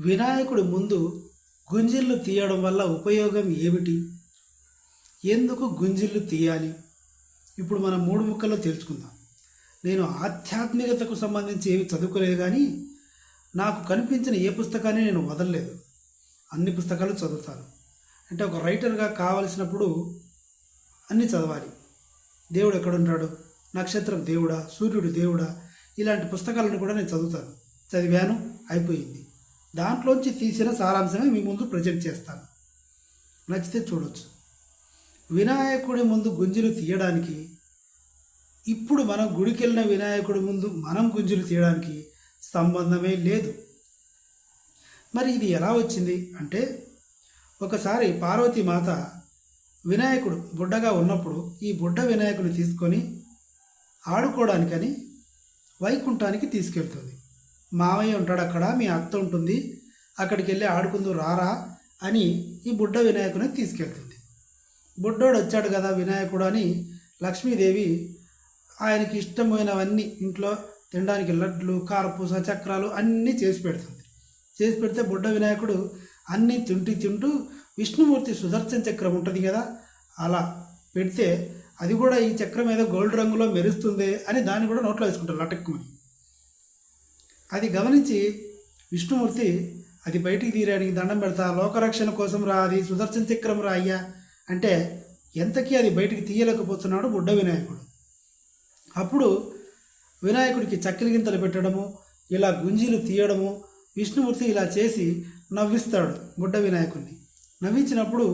వినాయకుడి ముందు గుంజిళ్ళు తీయడం వల్ల ఉపయోగం ఏమిటి? ఎందుకు గుంజిళ్ళు తీయాలి? ఇప్పుడు మనం మూడు ముక్కల్లో తెలుసుకుందాం. నేను ఆధ్యాత్మికతకు సంబంధించి ఏవి చదువుకోలేదు కానీ నాకు కనిపించిన ఏ పుస్తకాన్ని నేను వదలలేదు. అన్ని పుస్తకాలు చదువుతాను. అంటే ఒక రైటర్గా కావలసినప్పుడు అన్నీ చదవాలి. దేవుడు ఎక్కడుంటాడు? నక్షత్రం దేవుడా? సూర్యుడు దేవుడా? ఇలాంటి పుస్తకాలను కూడా నేను చదువుతాను. చదివాను అయిపోయింది. దాంట్లోంచి తీసిన సారాంశమే మీ ముందు ప్రజెంట్ చేస్తాను. నచ్చితే చూడొచ్చు. వినాయకుడి ముందు గుంజులు తీయడానికి ఇప్పుడు మనం గుడికి వెళ్ళిన వినాయకుడి ముందు మనం గుంజులు తీయడానికి సంబంధమే లేదు. మరి ఇది ఎలా వచ్చింది అంటే ఒకసారి పార్వతీ మాత వినాయకుడు బుడ్డగా ఉన్నప్పుడు ఈ బుడ్డ వినాయకుని తీసుకొని ఆడుకోవడానికని వైకుంఠానికి తీసుకెళ్తుంది. మామయ్య ఉంటాడు అక్కడ మీ అత్త ఉంటుంది. అక్కడికి వెళ్ళి ఆడుకుందు రారా అని ఈ బుడ్డ వినాయకుని తీసుకెళ్తుంది. బుడ్డోడు వచ్చాడు కదా వినాయకుడు అని లక్ష్మీదేవి ఆయనకి ఇష్టమైనవన్నీ ఇంట్లో తినడానికి లడ్లు కారపూస చక్రాలు అన్నీ చేసి పెడుతుంది. చేసి పెడితే బుడ్డ వినాయకుడు అన్నీ తింటూ తింటూ విష్ణుమూర్తి సుదర్శన చక్రం ఉంటుంది కదా అలా పెడితే అది కూడా ఈ చక్రం ఏదో గోల్డ్ రంగులో మెరుస్తుంది అని దాన్ని కూడా నోట్లో వేసుకుంటారు లటక్కుమని. అది గమనించి విష్ణుమూర్తి అది బయటికి తీయడానికి దండం పెడతా లోకరక్షణ కోసం రా అది సుదర్శన చక్రం రా అయ్యా. అంటే ఎంతకీ అది బయటికి తీయలేకపోతున్నాడు బుడ్డ వినాయకుడు. అప్పుడు వినాయకుడికి చక్కెర గింతలు పెట్టడము ఇలా గుంజీలు తీయడము విష్ణుమూర్తి ఇలా చేసి నవ్విస్తాడు బుడ్డ వినాయకుడిని నవ్వించినప్పుడు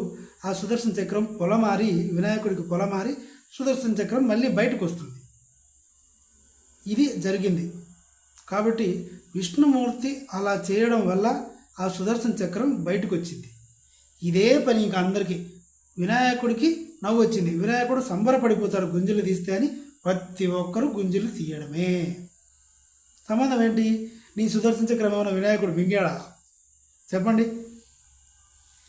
ఆ సుదర్శన చక్రం పొలమారి వినాయకుడికి పొలమారి సుదర్శన చక్రం మళ్ళీ బయటకు వస్తుంది ఇది జరిగింది. కాబట్టి విష్ణుమూర్తి అలా చేయడం వల్ల ఆ సుదర్శన చక్రం బయటకు వచ్చింది ఇదే పని ఇంకా అందరికీ. వినాయకుడికి నవ్వు వచ్చింది వినాయకుడు సంబరపడిపోతాడు గుంజులు తీస్తే అని ప్రతి ఒక్కరు గుంజులు తీయడమే. సంబంధం ఏంటి? నీ సుదర్శన చక్రం ఏమైనా వినాయకుడు మింగాడా? చెప్పండి.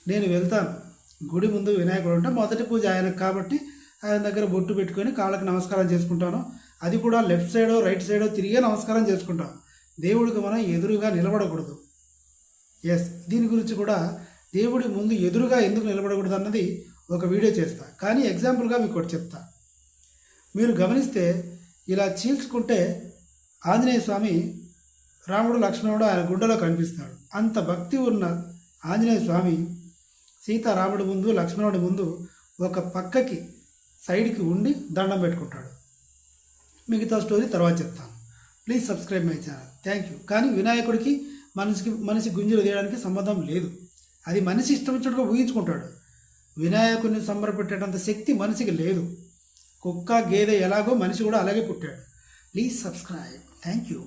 నేను వెళ్తాను. గుడి ముందు వినాయకుడు ఉంటే మొదటి పూజ ఆయనకు కాబట్టి ఆయన దగ్గర బొట్టు పెట్టుకొని కాళ్ళకి నమస్కారం చేసుకుంటాను. అది కూడా లెఫ్ట్ సైడో రైట్ సైడో తిరిగే నమస్కారం చేసుకుంటాం. దేవుడికి మనం ఎదురుగా నిలబడకూడదు. ఎస్ దీని గురించి కూడా దేవుడి ముందు ఎదురుగా ఎందుకు నిలబడకూడదు అన్నది ఒక వీడియో చేస్తా. కానీ ఎగ్జాంపుల్గా మీకు ఒకటి చెప్తా. మీరు గమనిస్తే ఇలా చీల్చుకుంటే ఆంజనేయ స్వామి రాముడు లక్ష్మణుడు ఆయన గుండెలో కనిపిస్తాడు. అంత భక్తి ఉన్న ఆంజనేయ స్వామి సీతారాముడి ముందు లక్ష్మణుడి ముందు ఒక పక్కకి సైడ్కి ఉండి దండం పెట్టుకుంటాడు. మిగతా స్టోరీ తర్వాత చెప్తాను. Please subscribe my channel thank you కానీ వినాయకుడికి మనిషికి మనిషి గుంజలు తీయడానికి సంబంధం లేదు. అది మనిషి ఇష్టం వచ్చినట్టుగా ఊహించుకుంటాడు. వినాయకుడిని సంబరపెట్టేటంత శక్తి మనిషికి లేదు. కుక్క గేదె ఎలాగో మనిషి కూడా అలాగే పుట్టాడు. Please subscribe thank you